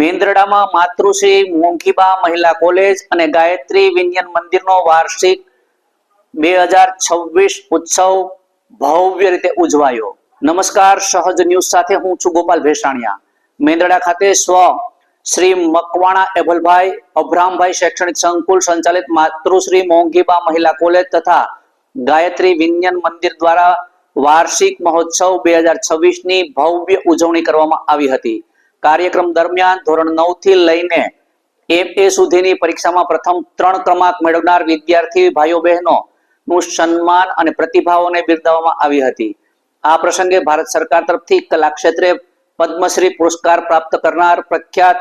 મેંદરડામાં માતૃશ્રી મોંઘીબા મહિલા કોલેજ અને ગાયત્રી વિજ્ઞાન મંદિરનો વાર્ષિક બે હજાર છવ્વીસ ઉત્સવ ભવ્ય રીતે ઉજવાયો. નમસ્કાર, સહજ ન્યૂઝ સાથે હું છું ગોપાલ ભેસાણિયા. મેંદરડા ખાતે સ્વ શ્રી મકવાણા એભલભાઈ, અભરામભાઈ શૈક્ષણિક સંકુલ સંચાલિત માતૃશ્રી મોંઘીબા મહિલા કોલેજ તથા ગાયત્રી વિજ્ઞાન મંદિર દ્વારા વાર્ષિક મહોત્સવ બે હજાર છવ્વીસની ભવ્ય ઉજવણી કરવામાં આવી હતી. કાર્યક્રમ દરમિયાન ધોરણ નવથી લઈને એમ એ સુધીની પરીક્ષામાં પ્રથમ ત્રણ ક્રમાંક મેળવનાર વિદ્યાર્થી ભાઈઓ બહેનો નું સન્માન અને પ્રતિભાઓને બિરદાવવામાં આવી હતી. આ પ્રસંગે ભારત સરકાર તરફથી કલા ક્ષેત્રે પદ્મશ્રી પુરસ્કાર પ્રાપ્ત કરનાર પ્રખ્યાત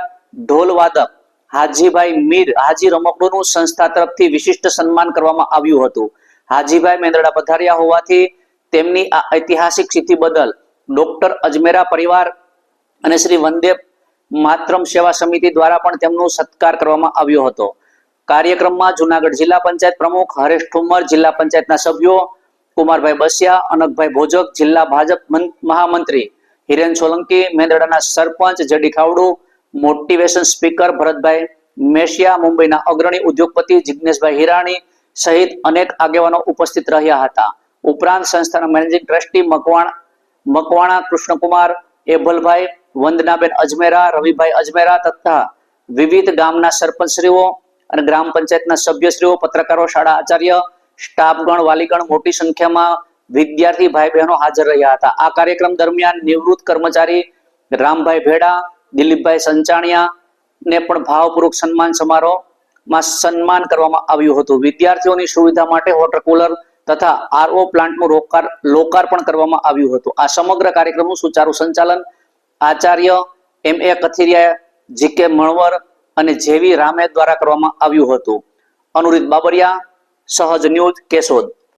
ઢોલવાદક હાજીભાઈ મીર, હાજી રમકડુનું સંસ્થા તરફથી વિશિષ્ટ સન્માન કરવામાં આવ્યું હતું. હાજીભાઈ મેંદરડા પધાર્યા હોવાથી તેમની આ ઐતિહાસિક સિદ્ધિ બદલ ડોક્ટર અજમેરા પરિવાર અને શ્રી વંદે માતરમ સેવા સમિતિ દ્વારા પણ તેમનો સત્કાર કરવામાં આવ્યો હતો. કાર્યક્રમમાં જુનાગઢ જિલ્લા પંચાયત પ્રમુખ હરેશ ઠુમર જિલ્લા પંચાયતના સભ્યો કુમારભાઈ બસિયા અનકભાઈ ભોજક, જિલ્લા ભાજપ મહામંત્રી હિરેન સોલંકી, મેંદરડાના સરપંચ જડી ખાવડુ, મોટિવેશન સ્પીકર ભરતભાઈ મેશિયા, મુંબઈના અગ્રણી ઉદ્યોગપતિ જિજ્ઞેશભાઈ હિરાણી સહિત અનેક આગેવાનો ઉપસ્થિત રહ્યા હતા. ઉપરાંત સંસ્થાના મેનેજિંગ ટ્રસ્ટી મકવાણ, મકવાણા કૃષ્ણકુમાર, એભલભાઈ વંદનાબેન અજમેરા, રવિભાઈ અજમેરા તથા વિવિધ ગામના સરપંચશ્રીઓ અને ગ્રામ પંચાયતના સભ્યશ્રીઓ, પત્રકારો, શાળા આચાર્ય, સ્ટાફગણ, વાલીગણ મોટી સંખ્યામાં વિદ્યાર્થી ભાઈ બહેનો હાજર રહ્યા હતા. આ કાર્યક્રમ દરમિયાન નિવૃત્ત કર્મચારી રામભાઈ ભેડા, દિલીપભાઈ સંચાણિયા ને પણ ભાવપૂર્વક સન્માન સમારોહમાં સન્માન કરવામાં આવ્યું હતું. વિદ્યાર્થીઓની સુવિધા માટે વોટર કુલર તથા આરઓ પ્લાન્ટનું લોકાર્પણ કરવામાં આવ્યું હતું. આ સમગ્ર કાર્યક્રમનું સુચારુ સંચાલન આચાર્ય એમ એ કથિરિયા જી કે મણવર અને જેવી રામે દ્વારા કરવામાં આવ્યું હતું. અનુરીત બાબરિયા, સહજ ન્યૂઝ કેશોદ.